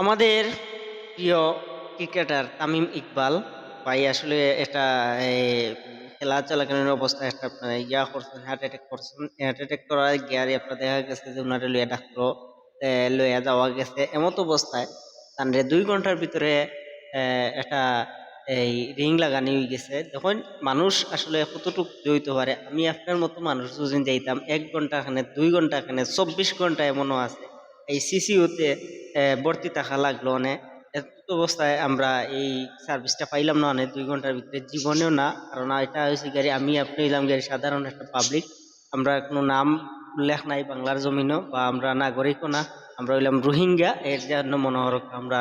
আমাদের প্রিয় ক্রিকেটার তামিম ইকবাল, ভাই আসলে এটা খেলা চলাকালীন অবস্থায় একটা আপনার ইয়া করছেন হার্ট অ্যাটাক করছেন। হার্ট অ্যাটাক করার গিয়ারে আপনার দেখা গেছে যে উনারে লইয়া ডাক্তার লইয়া যাওয়া গেছে। এমত অবস্থায় তানরে দুই ঘণ্টার ভিতরে একটা, এই রিং লাগানি হয়ে গেছে। যখন মানুষ আসলে কতটুক জড়িত পারে। আমি আপনার মতো মানুষ দুদিন যাইতাম, এক ঘণ্টা খানে দুই ঘণ্টা খানে চব্বিশ ঘণ্টা এমনও আছে। এই সিসিউতে ভর্তি থাকা লাগল অনেক। এত অবস্থায় আমরা এই সার্ভিসটা পাইলাম না অনেক, দুই ঘণ্টার ভিতরে। জীবনেও না, কারণ এটা হয়েছে গাড়ি আমি আপনি হইলাম গাড়ি সাধারণ একটা পাবলিক আমরা কোনো নাম উল্লেখ নাই বাংলার জমিনও, বা আমরা নাগরিকও না। আমরা হইলাম রোহিঙ্গা, এর জন্য মনোহর আমরা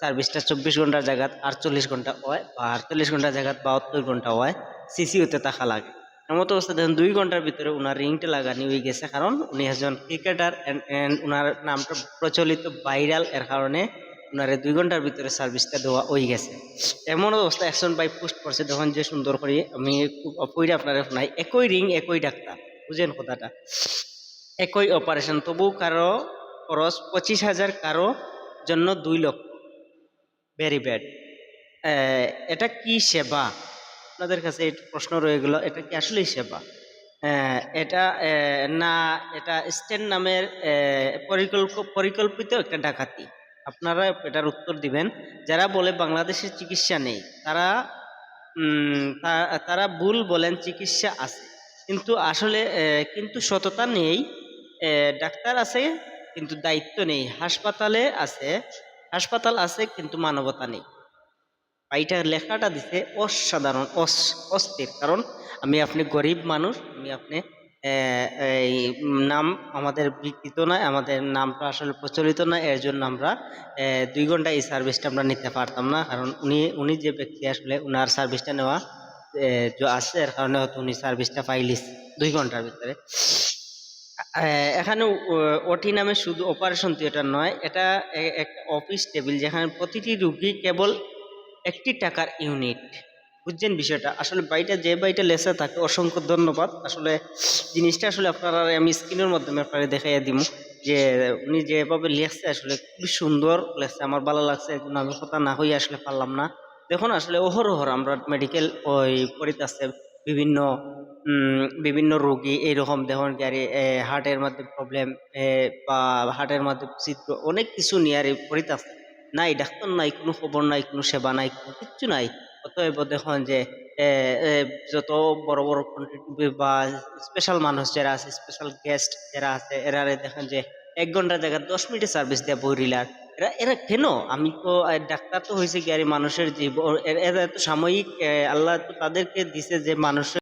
সার্ভিসটা চব্বিশ ঘণ্টার জায়গাত আটচল্লিশ ঘণ্টা হয়, বা আটচল্লিশ ঘণ্টার জায়গাত বাহাত্তর ঘণ্টা হয়। সিসিউতে থাকা লাগে। এমত অবস্থা দেখুন, দুই ঘণ্টার ভিতরে উনার রিংটা লাগানি হয়ে গেছে, কারণ উনি একজন ক্রিকেটার এন্ড উনার নামটা প্রচলিত ভাইরাল এর কারণে উনারে দুই ঘণ্টার ভিতরে সার্ভিসটা দেওয়া হয়ে গেছে। এমন অবস্থা একজন ভাই পোস্ট করছে তখন যে সুন্দর করে আমি খুব পইরে আপনার শোনাই, একই রিং একই ডাক্তার, বুঝেন কথাটা। একই অপারেশন তবু কারও খরচ পঁচিশ হাজার, কারও জন্য দুই লক্ষ। ভেরি ব্যাড এটা কি সেবা? আপনাদের কাছে এই প্রশ্ন রয়ে গেল, এটা কি আসলেই সেবা? এটা না, এটা স্টেন নামের পরিকল্প, পরিকল্পিত একটা ডাকাতি। আপনারা এটার উত্তর দিবেন। যারা বলে বাংলাদেশের চিকিৎসা নেই, তারা তারা ভুল বলেন, চিকিৎসা আছে। কিন্তু আসলে কিন্তু সততা নেই ডাক্তার আছে, কিন্তু দায়িত্ব নেই। হাসপাতালে আছে, হাসপাতাল আছে, কিন্তু মানবতা নেই। এইটা লেখাটা দিছে অসাধারণ, অস- অস্থির। কারণ আমি আপনি গরিব মানুষ, আমি আপনি এই নাম আমাদের বিকৃত নয়, আমাদের নামটা আসলে প্রচলিত না এর জন্য আমরা দুই ঘণ্টা এই সার্ভিসটা আমরা নিতে পারতাম না। কারণ উনি উনি যে ব্যক্তি আসলে উনার সার্ভিসটা নেওয়া আছে এর কারণে হয়তো উনি সার্ভিসটা পাইলিস দুই ঘণ্টার ভিতরে। এখানে ওটি নামে শুধু অপারেশন থিয়েটার নয়, এটা এ- একটা অফিস টেবিল যেখানে প্রতিটি রুগী কেবল একটি টাকার ইউনিট বুঝছেন বিষয়টা? আসলে বাড়িটা যে বাড়িটা লেসে থাকে, অসংখ্য ধন্যবাদ। আসলে জিনিসটা আসলে আপনারা, আমি স্ক্রিনের মাধ্যমে আপনারা দেখাইয়া দিব যে উনি যেভাবে লেখছে আসলে খুবই সুন্দর লেখছে আমার ভালো লাগছে আমি কথা না হয়ে আসলে পারলাম না। দেখুন, আসলে অহরহর আমরা মেডিকেল ওই পরিতাছে বিভিন্ন বিভিন্ন রোগী এইরকম দেখুন গাড়ি হার্টের মধ্যে প্রবলেম বা হার্টের মধ্যে চিত্র, অনেক কিছু নিয়ে আর পরিতাছে নাই, ডাক্তার নাই, কোনো খবর নাই, কোনো সেবা নাই, কোনো কিচ্ছু নাই। অতএব দেখুন যে যত বড় বড় quantity বা স্পেশাল মানুষ যারা আছে স্পেশাল গেস্ট যারা আছে, এরা দেখেন যে, এক ঘণ্টার জায়গায় দশ মিনিটে সার্ভিস দেয় বইরিলার এরা এরা কেন? আমি তো ডাক্তার তো হয়েছে কি মানুষের জীবন, এরা তো সাময়িক আল্লাহ তো তাদেরকে দিছে যে মানুষের